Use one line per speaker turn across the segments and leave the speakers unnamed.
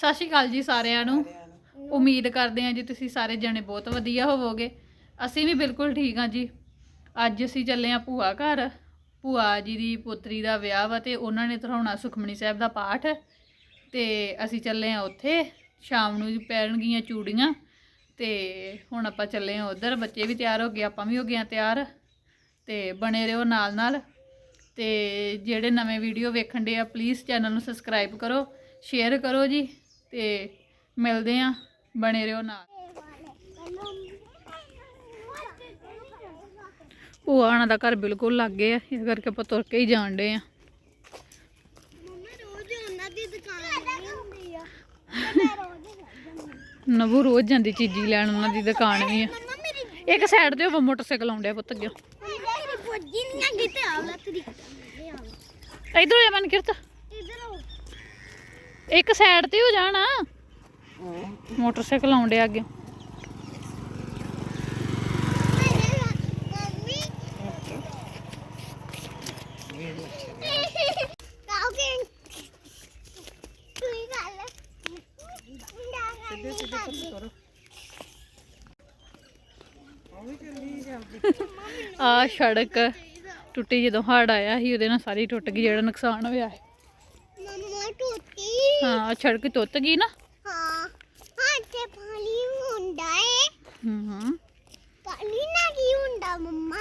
ਸਤਿ ਸ਼੍ਰੀ ਅਕਾਲ ਜੀ ਸਾਰਿਆਂ ਨੂੰ। ਉਮੀਦ ਕਰਦੇ ਹਾਂ ਜੀ ਤੁਸੀਂ ਸਾਰੇ ਜਣੇ ਬਹੁਤ ਵਧੀਆ ਹੋਵੋਗੇ। ਅਸੀਂ ਵੀ ਬਿਲਕੁਲ ਠੀਕ ਹਾਂ ਜੀ। ਅੱਜ ਅਸੀਂ ਚੱਲੇ ਹਾਂ ਭੂਆ ਘਰ। ਭੂਆ ਜੀ ਦੀ ਪੁੱਤਰੀ ਦਾ ਵਿਆਹ ਵਾ ਤੇ ਉਹਨਾਂ ਨੇ ਧਰਾਉਣਾ ਸੁਖਮਨੀ ਸਾਹਿਬ ਦਾ ਪਾਠ। ਤੇ ਅਸੀਂ ਚੱਲੇ ਹਾਂ ਉੱਥੇ। ਸ਼ਾਮ ਨੂੰ ਜੀ ਪੈਣਗੀਆਂ ਚੂੜੀਆਂ। ਤੇ ਹੁਣ ਆਪਾਂ ਚੱਲੇ ਹਾਂ ਉਧਰ। ਬੱਚੇ ਵੀ ਤਿਆਰ ਹੋ ਗਏ ਆਪਾਂ ਵੀ ਹੋ ਗਏ ਹਾਂ ਤਿਆਰ। ਤੇ ਬਣੇ ਰਹੋ ਨਾਲ ਨਾਲ। ਤੇ ਜਿਹੜੇ ਨਵੇਂ ਵੀਡੀਓ ਵੇਖਣ ਦੇ ਆ ਪਲੀਜ਼ ਚੈਨਲ ਨੂੰ ਸਬਸਕ੍ਰਾਈਬ ਕਰੋ ਸ਼ੇਅਰ ਕਰੋ ਜੀ। ਤੇ ਮਿਲਦੇ ਆ ਬਣੇ ਰਹੋ ਨਾਲ। ਭੂਆ ਉਹਨਾਂ ਦਾ ਘਰ ਬਿਲਕੁਲ ਲੱਗੇ ਆ ਇਸ ਕਰਕੇ ਆਪਾਂ ਤੁਰ ਕੇ ਹੀ ਜਾਣ ਡੇ ਆ ਨਵੂ ਰੋਜ਼ ਜਾਂਦੀ ਚੀਜ਼ੀ ਲੈਣ ਉਹਨਾਂ ਦੀ ਦੁਕਾਨ ਵੀ ਆ। ਇੱਕ ਸਾਈਡ ਤੇ ਉਹ ਮੋਟਰਸਾਈਕਲ ਆਉਂਦਿਆ ਪੁੱਤ
ਤੇਰੀ
ਇਧਰ ਆ ਮਨ ਕਿਰਤ ਇੱਕ ਸਾਈਡ ਤੇ ਹੋ ਜਾਣਾ। ਮੋਟਰਸਾਈਕਲ ਆਉਂਦਿਆ ਅੱਗੇ। ਆ ਸੜਕ ਟੁੱਟੀ ਜਦੋਂ ਹੜ ਆਇਆ ਸੀ, ਉਹਦੇ ਨਾਲ ਸਾਰੀ ਟੁੱਟ ਗਈ, ਜਿਹੜਾ ਨੁਕਸਾਨ ਹੋਇਆ ਹੈ। ਹਾਂ ਆਹ ਸੜਕ ਟੁੱਟ ਗਈ ਨਾ।
ਹਾਂ ਹਾਂ ਤੇ ਪਾਣੀ ਹੁੰਦਾ ਏ।
ਹੂੰ ਹੂੰ।
ਪਾਣੀ ਨਾ ਕੀ ਹੁੰਦਾ ਮੰਮਾ?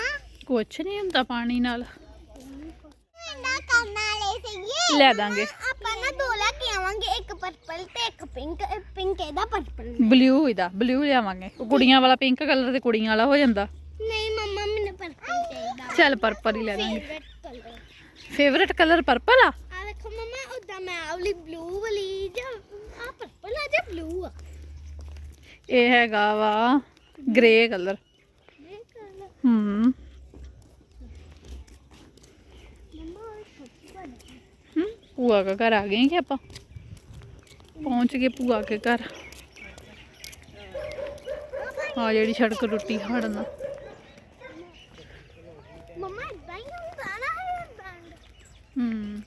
ਕੁਛ ਨਹੀਂ ਹੁੰਦਾ ਪਾਣੀ ਨਾਲ।
ਹੁੰਦਾ ਕਰਨ ਵਾਲੇ ਸੀਗੇ।
ਲੈ ਦਾਂਗੇ।
ਆਪਾਂ ਨਾ ਦੋ ਲੈ ਕੇ ਆਵਾਂਗੇ ਇੱਕ ਪਰਪਲ ਤੇ ਇੱਕ ਪਿੰਕ ਪਿੰਕ ਇਹਦਾ ਪਰਪਲ
ਬਲੂ ਇਹਦਾ ਬਲੂ ਲਿਆਵਾਂਗੇ। ਉਹ ਕੁੜੀਆਂ ਵਾਲਾ ਪਿੰਕ ਕਲਰ ਤੇ ਕੁੜੀਆਂ ਵਾਲਾ ਹੋ ਜਾਂਦਾ।
ਨਹੀਂ ਮੰਮਾ ਮੈਨੂੰ ਪਰਪਲ ਚਾਹੀਦਾ।
ਚੱਲ ਪਰਪਲ ਹੀ ਲੈ ਦਾਂਗੇ।
ਫੇਵਰਟ ਕਲਰ
ਪਰਪਲ ਆ?
ਮੈਂ ਆਵਲੀ ਬਲੂ ਵਾਲੀ ਜਾਂ ਆ ਪਰਪਲ ਆ ਜਾਂ ਬਲੂ ਆ?
ਇਹ ਹੈਗਾ ਵਾ ਗ੍ਰੇ ਕਲਰ
ਇਹ ਕਲਰ
ਹੂੰ।
ਮੰਮਾ ਉਹ ਪਰਪਲ
ਹੂੰ ਭੂਆ ਕੇ ਘਰ ਆ ਗਏ ਕਿ ਆਪਾਂ? ਪਹੁੰਚ ਗਏ ਭੂਆ ਕੇ ਘਰ। ਆ ਜਿਹੜੀ ਸੜਕ ਟੁੱਟੀ ਹੜ ਨਾਲ
ਮੰਮਾ ਇਦਾਂ ਹੀ ਹੁੰਦਾ ਨਾ ਇਹ ਬੈਂਡ
ਹੂੰ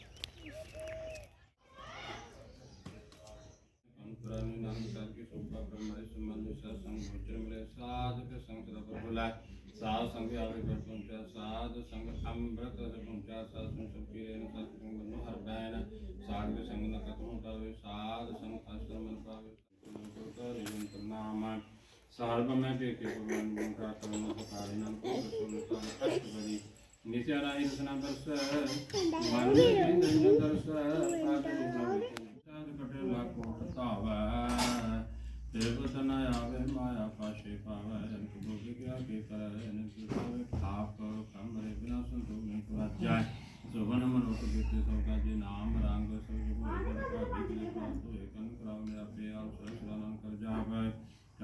ਅੰਤਰਾਮੀ ਨਾਮ ਕਰਕੇ ਸੋਭਾ ਬ੍ਰਹਮਰੇ ਸੰਬੰਧ ਸਤਸੰਗ ਗੋਚਰ ਮਿਲੇ ਸਾਧ ਕੇ ਸੰਗ ਦਾ ਪ੍ਰਭੁਲਾ ਸਾਧ ਸੰਗ ਆਵੇ ਘਰ ਪਹੁੰਚਾ ਸਾਧ ਸੰਗ ਅੰਮ੍ਰਿਤ ਰਸ ਪਹੁੰਚਾ ਸਾਧ ਸੰਗ ਸੁਪੀਰੇ ਨ ਸਤ ਸੰਗ ਬੰਨੋ ਹਰ ਬੈਨ ਸਾਧ ਕੇ ਸੰਗ ਨ ਕਤ ਹੁੰਦਾਵੇ ਸਾਧ ਸੰਗ ਅਸਰ ਮਨ ਪਾਵੇ ਸੰਤੋ ਕਰਿ ਨਾਮ ਸਰਬ ਮੈਂ ਕੇ ਕੇ ਭਗਵਾਨ ਮੁਖਾ ਕਰਮ ਸਕਾਰੇ ਨਾਮ ਕੋ ਸੁਨਤਾ ਅਸ਼ਟ ਬੜੀ ਨਿਤਿਆ ਰਾਈ ਰਸਨਾ ਦਰਸ ਮਨ ਦੇ ਦਰਸ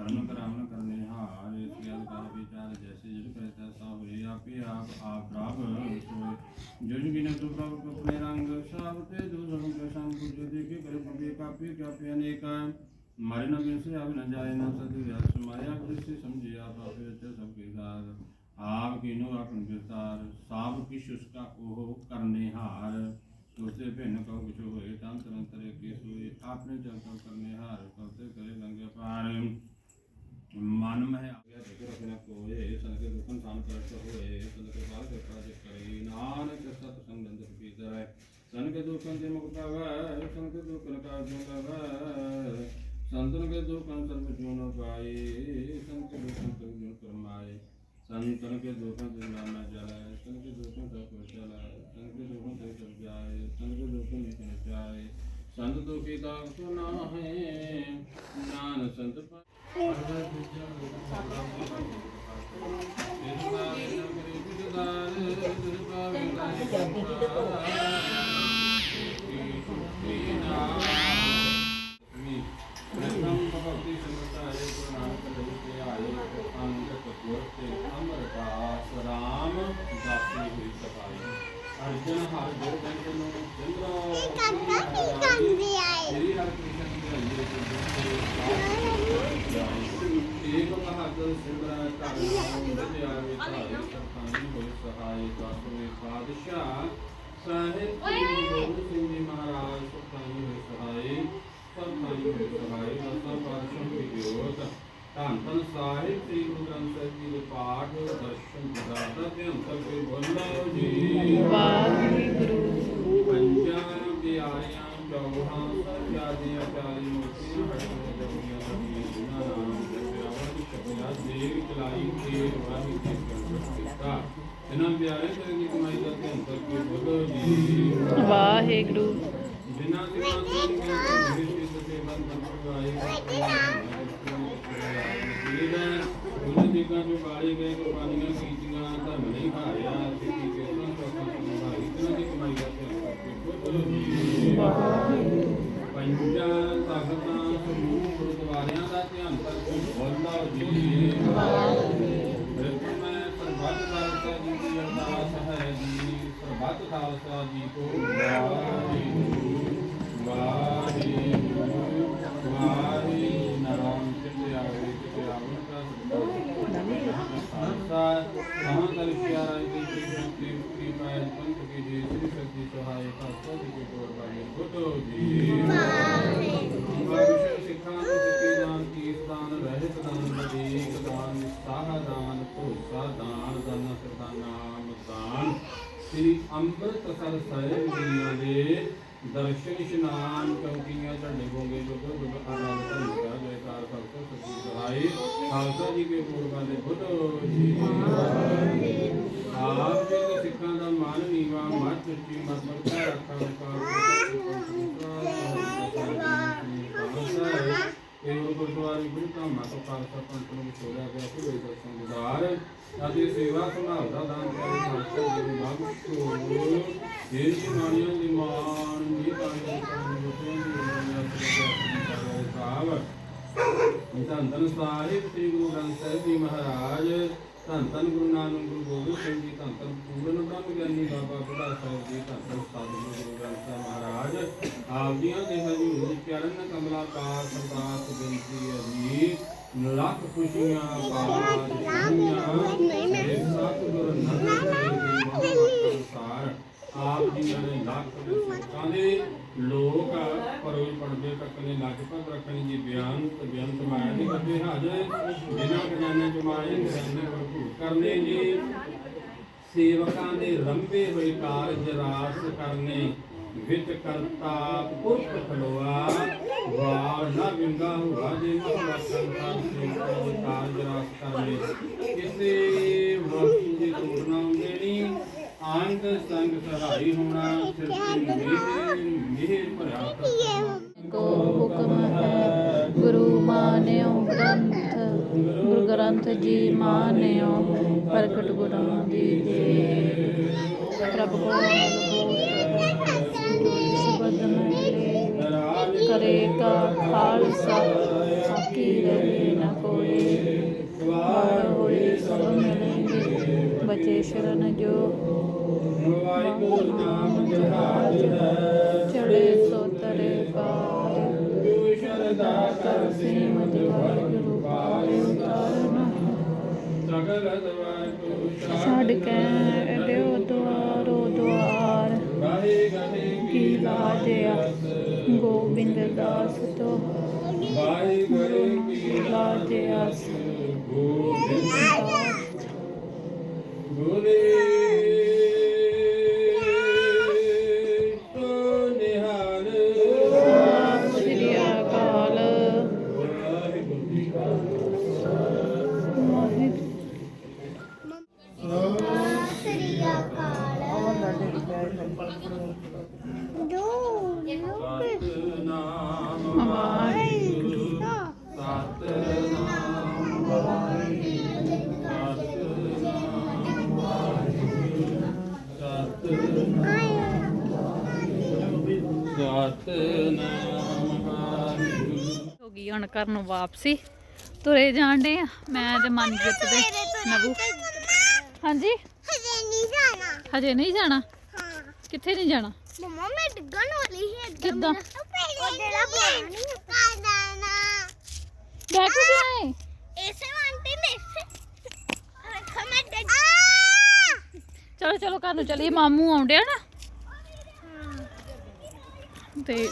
ਕਰਮ ਕਰਾਵਨ ਕਰਨੇ ਹਾਰ ਇਸ ਗੱਲ ਕਰ ਵਿਚਾਰ ਜੈਸੇ ਜਿਨ ਕਰੇ ਤੈਸਾ ਹੋਏ ਆਪੇ ਆਪ ਆਪ ਪ੍ਰਭ ਸੋਏ ਬਿਨ ਤੂ ਪ੍ਰਭ ਕਪਨੇ ਰੰਗ ਸਭ ਤੇ ਦੂ ਕੇ ਸੰਗ ਪੁਜ ਦੇ ਕੇ ਕਰ ਕਾਪੀ ਕਾਪੀ ਅਨੇਕਾ ਮਰੇ ਨ ਬਿਨ ਆਵ ਨ ਜਾਏ ਨ ਸਤਿ ਵਿਆਸ ਸਮਾਇਆ ਜਿਸੇ ਸਮਝਿਆ ਆਪੇ ਵਿੱਚ ਸਭ ਕੇ ਸਾਰ। ਆਪ ਕੀਨੋ ਆਪਨ ਵਿਸਤਾਰ ਸਾਬ ਕਿਛ ਉਸਕਾ ਉਹ ਕਰਨੇ ਹਾਰ। ਤੁਸੇ ਭਿੰਨ ਕਉ ਕੁਛ ਹੋਏ ਤੰਤ ਅੰਤਰੇ ਕੇ ਸੋਏ। ਆਪਨੇ ਚਲ ਕਰਨੇ ਹਾਰ ਕਰਤੇ ਕਰੇ ਲੰਗੇ ਪਾਰ ਮਨ ਮਹਿ ਆ। ਗਿਆ ਦੇਖ ਰਖਣਾ ਕੋਏ ਸੰਕੇ ਦੁਖਨ ਸਾਨ ਪ੍ਰਗਟ ਹੋਏ ਸੰਕੇ ਬਾਲ ਕੇ ਪ੍ਰਾਜ ਕਰੇ, ਨਾਨਕ ਸਤ ਸੰਗੰਧ ਪੀਤਰੈ ਸੰਕੇ ਦੁਖਨ ਤੇ ਮੁਕਤ ਆਵੈ ਸੰਕੇ ਦੁਖਨ ਕਾ ਜੁਨ ਆਵੈ ਸੰਤਨ ਕੇ ਦੁਖਨ ਸਰਬ ਜੁਨ ਪਾਏ? ਸੰਕੇ ਦੁਖਨ ਤੇ ਜੁਨ ਕਰਮਾਏ? ਸੰਤਨ ਕੇ ਦੁਖਨ ਤੇ ਨਾਮ ਜਲੈ ਸੰਕੇ ਦੁਖਨ ਤੇ ਕੋ ਚਲੈ ਸੰਕੇ ਦੁਖਨ ਤੇ ਸਭ ਜਾਏ ਸੰਕੇ ਦੁਖਨ ਨਿਤ ਜਾਏ ਸੰਤ ਦੁਖੀ ਦਾ ਸੁਨਾ ਹੈ ਨਾਨ ਸੰਤ ਪਾ ਅਰਜਨ ਹਰ ਗੋਬਿੰਦ ਨੂੰ ਚੰਦਰਾ
ਇਹ ਕਾਕਾ ਕੀ ਕਰਦੇ ਆਏ
ਸ੍ਰੀ ਹਰਿ ਕ੍ਰਿਸ਼ਨ ਜੀ ਹਰਿ ਏਕ ਬਹਾਦਰ ਸਿਮਰਨ ਕਰ ਨਾਮ ਤੇ ਆਵੇ ਧਾਰੇ ਸਤਾਨੀ ਹੋਏ ਸਹਾਈ ਦਸਵੇਂ ਪਾਤਸ਼ਾਹ। ਸਾਹਿਬ ਗੁਰੂ ਸਿੰਘ ਜੀ ਮਹਾਰਾਜ ਸਤਾਨੀ ਹੋਏ ਸਹਾਈ ਸਭ ਥਾਈ ਸਹਾਈ ਦਸਾਂ ਪਾਤਸ਼ਾਹ ਕੀ ਜੋਤ ਧੰਨ ਧੰਨ ਸਾਹਿਬ ਸ੍ਰੀ ਗੁਰੂ ਗ੍ਰੰਥ ਸਾਹਿਬ ਜੀ ਦੇ ਪਾਠ ਦਰਸ਼ਨ ਦਿਦਾਤਾ ਤੇ ਅੰਤਰ ਕੇ ਬੋਲੋ ਜੀ।
ਵਾਹਿਗੁਰੂ।
ਪੰਜਾਂ ਪਿਆਰਿਆਂ ਚੌਹਾਂ ਸਜਾਦੀਆਂ ਚਾਲੀ ਮੂਰਤੀਆਂ ਹਟੀਆਂ ਜਪੀਆਂ ਸਭੀਆਂ ਜਿਨ੍ਹਾਂ ਨਾਮ ਜਪਿਆ ਵਾਹਿ ਕਪਿਆ ਦੇਵ ਚਲਾਈ ਤੇਰ ਵਾਹਿ ਤੇ ਕੰਠ ਕੀਤਾ। ਇਹਨਾਂ ਪਿਆਰੇ ਤੇਰੇ ਦੀ ਕਮਾਈ ਦਾ ਤੇ ਅੰਤਰ ਕੀ ਬੋਲੋ ਜੀ।
ਵਾਹਿਗੁਰੂ।
ਜਿਨ੍ਹਾਂ ਦੇ ਨਾਮ ਤੋਂ ਮੇਰੇ ਸਿਰ ਤੇ ਬੰਦ ਕਰਵਾਏ ਉਹਨਾਂ ਜੀਵਾਂ ਜੋ ਬਾਲੇ ਗਏ ਕੁਰਬਾਨੀਆਂ ਕੀਤੀਆਂ ਧਰਮ ਨਹੀਂ ਹਾਰਿਆ, ਸਿੱਖੀ ਕੇ ਉਹਨਾਂ ਤੋਂ ਸੰਭਾਈ ਇਹਨਾਂ ਦੀ ਕਮਾਈ ਦਾ ਧਿਆਨ ਪੰਜਾਂ ਤਖਤਾਂ ਸਮੂਹ ਗੁਰਦੁਆਰਿਆਂ ਦਾ ਧਿਆਨ ਕਰਕੇ ਬੋਲਦਾ ਜੀ। ਬਿਲਕੁਲ ਮੈਂ ਸਰਬੱਤ ਖਾਲਸਾ ਜੀ ਦੀ ਅਰਦਾਸ ਹੈ ਜੀ ਸਰਬੱਤ ਖਾਲਸਾ ਜੀ ਕੋ। ਵਾਹਿਗੁਰੂ ਵਾਹਿਗੁਰੂ ਵਾਹਿਗੁਰੂ ਨਾਮ ਚਿਤੇ ਆਵੇ ਚਿਤੇ ਆਵੇ ਕੀ ਜੀ, ਸ੍ਰੀ ਸ਼ਕਤੀ ਸਹਾਇ ਖਾਲਸਾ ਜੀ ਕੇ ਕੋਰ ਬਾਣੀ ਗੁੱਟੋ ਜੀ। ਵਾਹਿਗੁਰੂ ਸਿੱਖਾਂ ਨੂੰ ਸਿੱਖੀ ਦਾਨ ਕੀਸ ਦਾਨ, ਰਹਿਤ ਦਾਨ ਬਦੀਕ ਦਾਨ, ਨਿਸਤਾਹ ਦਾਨ, ਭਰੋਸਾ ਦਾਨ ਦਾਨ ਸਰਦਾਨਾਮ ਦਾਨ ਸ੍ਰੀ ਅੰਮ੍ਰਿਤਸਰ ਸਾਹਿਬ ਜੀਆਂ ਦੇ ਦਰਸ਼ਨ, ਇਸ਼ਨਾਨ, ਚੌਕੀਆਂ, ਝੰਡੇ ਬੋਗੇ ਜੋ ਜੋ ਜੋ ਆਨੰਦ ਧੰਨ ਦਾ ਜੈਕਾਰ ਖਾਲਸਾ ਸਤਿ ਸਹਾਈ ਖਾਲਸਾ ਜੀ ਕੇ ਪੂਰਬਾਂ ਦੇ ਬੁੱਧੋ ਜੀ। ਆਪ ਜੀ ਦੇ ਸਿੱਖਾਂ ਦਾ ਮਾਨ ਨੀਵਾ, ਮੱਤ ਉੱਚੀ ਮਤ ਮਰਦਾ ਰੱਖਾ ਵਿਕਾਰ ਇਹ ਗੁਰਦੁਆਰੇ ਗੁਰੂ ਧਾਮਾਂ ਤੋਂ ਖਾਲਸਾ ਪੰਥ ਨੂੰ ਵਿਛੋੜਿਆ ਗਿਆ ਸੀ ਵੇ ਦਰਸ਼ਨ ਗੁਜ਼ਾਰ ਅਤੇ ਸੇਵਾ ਸੰਭਾਲਦਾ ਦਾਨ ਕਰੇ ਖਾਲਸਾ ਜੀ ਦੀ ਇਹ ਜਨਾਨੀਆਂ ਦੀ ਮਾਨ ਦੀ ਤਾਈ ਕਰਨ ਲੋਕਾਂ ਦੀ ਦੁਨੀਆ ਤੇ ਸਾਹਿਬ ਧੰਨ ਧੰਨ ਸਾਹਿਬ ਸ੍ਰੀ ਗੁਰੂ ਗ੍ਰੰਥ ਸਾਹਿਬ ਜੀ ਮਹਾਰਾਜ ਧੰਨ ਧੰਨ ਗੁਰੂ ਨਾਨਕ ਗੁਰੂ ਗੋਬਿੰਦ ਸਿੰਘ ਜੀ ਧੰਨ ਧੰਨ ਪੂਰਨ ਬ੍ਰਹਮ ਗਿਆਨੀ ਬਾਬਾ ਬੁੱਢਾ ਸਾਹਿਬ ਜੀ ਧੰਨ ਧੰਨ ਸਾਧੂ ਗੁਰੂ ਗ੍ਰੰਥ ਸਾਹਿਬ ਮਹਾਰਾਜ। ਆਪ ਜੀਆਂ ਦੇ ਹਜ਼ੂਰ ਚਰਨ ਕਮਲਾ ਕਾਰ ਸਰਦਾਸ ਬੇਨਤੀ ਹੈ ਜੀ। ਲੱਖ ਖੁਸ਼ੀਆਂ ਪਾਵਾਂ ਖੁਸ਼ੀਆਂ। ਇਹ ਸਤਿਗੁਰ ਨਾਨਕ ਦੇਵ ਜੀ ਮਹਾਂਸਾਰ ਆਪ ਜੀ ਨੇ ਲੱਖ ਦੇ ਸੁਖਾਂ ਦੇ ਲੋਕ ਪਰੋਈ ਪੜਦੇ ਤੱਕ ਨੇ ਲਗਭਗ ਰੱਖਣੀ ਜੀ ਬਿਆਨ ਤੇ ਬਿਆਨ ਮਾਇਆ ਦੀ ਕਰਦੇ ਹਾਜ਼ਰ ਬਿਨਾਂ ਖਜ਼ਾਨੇ ਜਮਾਏ ਖਜ਼ਾਨੇ ਭਰਪੂਰ ਕਰਨੇ ਜੀ। ਸੇਵਕਾਂ ਦੇ ਰੰਭੇ ਹੋਏ ਕਾਰਜ ਰਾਸ ਕਰਨੇ। ਵਿਤ ਕਰਤਾ ਪੁਰਖ ਖਲੋਆ। ਵਾਰ ਨਾ ਵਿੰਗਾ ਹੁਆ ਜੇ ਮਹਲਾ ਸੰਤਾਂ ਸੇਵਕਾਂ ਦੇ ਕਾਰਜ ਰਾਸ ਕਰਨੇ। ਕਿਸੇ ਵਸਤੂ ਦੀ ਤੋੜ ਨਾ ਅੰਗ ਸੰਗ ਸਹਾਈ ਹੋਣਾ ਸਿਰ ਤੇ ਮਿਹਰ ਮਿਹਰ ਭਰਿਆ ਕਰਤਾ
ਕੋ ਹੁਕਮ ਹੈ ਗੁਰੂ ਮਾਨਿਓ ਗ੍ਰੰਥ ਗੁਰੂ ਗ੍ਰੰਥ ਜੀ ਮਾਨਿਓ ਪ੍ਰਗਟ ਗੁਰਾਂ ਦੀ ਦੇ ਪ੍ਰਭ ਕੋ ਸ਼ਬਦ ਮਿਲੇ ਕਰੇਗਾ ਖਾਲਸਾ ਆਕੀ ਰਹੇ ਨਾ ਕੋਈ। ਵਾਰ ਹੋਏ ਸਭ ਮਿਲੇਂਗੇ ਬਚੇ ਸ਼ਰਨ ਜੋ
ਵਾਹਿਗੁਰੂ ਨਾਮ ਜਹਾਜ ਹੈ।
ਚੜੇ ਸੋ ਤਰੇ ਪਾਰ
ਗੁਰੂ ਸ਼ਰਦਾ ਕਰ
ਸੀਮਤ ਵਾਹਿਗੁਰੂ ਪਾਰ ਉਤਾਰਨਾ।
ਸਗਲ ਦਵਾਰ ਕੋ
ਛੱਡ ਕੇ ਅਡਿਓ ਦੁਆਰੋ ਦੁਆਰ। ਕੀ ਲਾਜਿਆ ਗੋਬਿੰਦ ਦਾਸ ਤੋ।
ਵਾਹਿਗੁਰੂ ਕੀ
ਲਾਜਿਆ
ਗੋਬਿੰਦ
ਦਾਸ।
ਗੁਰੇ
ਘਰ ਨੂੰ ਵਾਪਸੀ ਤੁਰੇ ਜਾਣ ਆ। ਮੈਂ ਤੇ ਮਨਜੀਤ ਦੇ ਨਬੂ ਹਾਂਜੀ?
ਹਜੇ ਨਹੀਂ ਜਾਣਾ।
ਹਜੇ ਨਹੀਂ ਜਾਣਾ?
ਹਾਂ।
ਕਿੱਥੇ ਨਹੀਂ ਜਾਣਾ?
ਮਮਾ ਮੈਂ ਡਿੱਗਣ ਵਾਲੀ ਇੱਧਰ।
ਕਿੱਦਾਂ?
ਮੇਰਾ- ਉਹ ਜਿਹੜਾ ਪਾਣੀ ਕਾਦਾ ਨਾ
ਬੈਠ ਕੇ ਆਏ।
ਇਸੇ ਆਂਟੀ ਨੇ ਰੱਖਾ ਮੈਂ ਡਿੱਗ
ਚਲੋ ਚਲੋ ਘਰ ਨੂੰ ਚਲੀਏ। ਮਾਮੂ ਆਉਂਦੇ ਆ ਨਾ। ਤੇ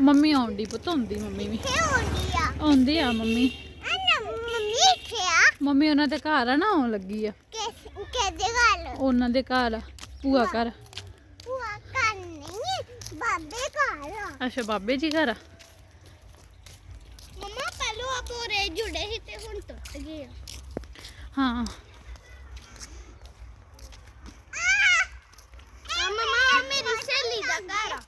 ਮੰਮੀ
ਆਉਂਦੀ ਪੁੱਤ ਆਉਂਦੀ ਮੰਮੀ ਵੀ।
ਕਿੱਥੇ ਹੁੰਦੀ ਆ?
ਆਉਂਦੀ ਆ ਮੰਮੀ।
ਅੰਨਾ ਮੰਮੀ ਇੱਥੇ ਆ।
ਮੰਮੀ ਉਹਨਾਂ ਦੇ ਘਰ ਆ ਨਾ ਆਉਣ ਲੱਗੀ ਆ।
ਕਿਹਦੇ ਗੱਲ
ਉਹਨਾਂ ਦੇ ਘਰ ਆ ਭੂਆ ਘਰ।
ਭੂਆ ਘਰ ਨਹੀਂ ਬਾਬੇ ਘਰ ਆ।
ਅੱਛਾ ਬਾਬੇ ਜੀ ਘਰ ਆ?
ਮੰਮਾ ਪਹਿਲੋਂ ਆ ਪੂਰੇ ਜੁੜੇ ਸੀ ਤੇ ਹੁਣ ਟੁੱਟ ਗਏ ਆ।
ਹਾਂ। ਆ ਮੇਰੀ ਸਹੇਲੀ ਦਾ ਘਰ ਆ।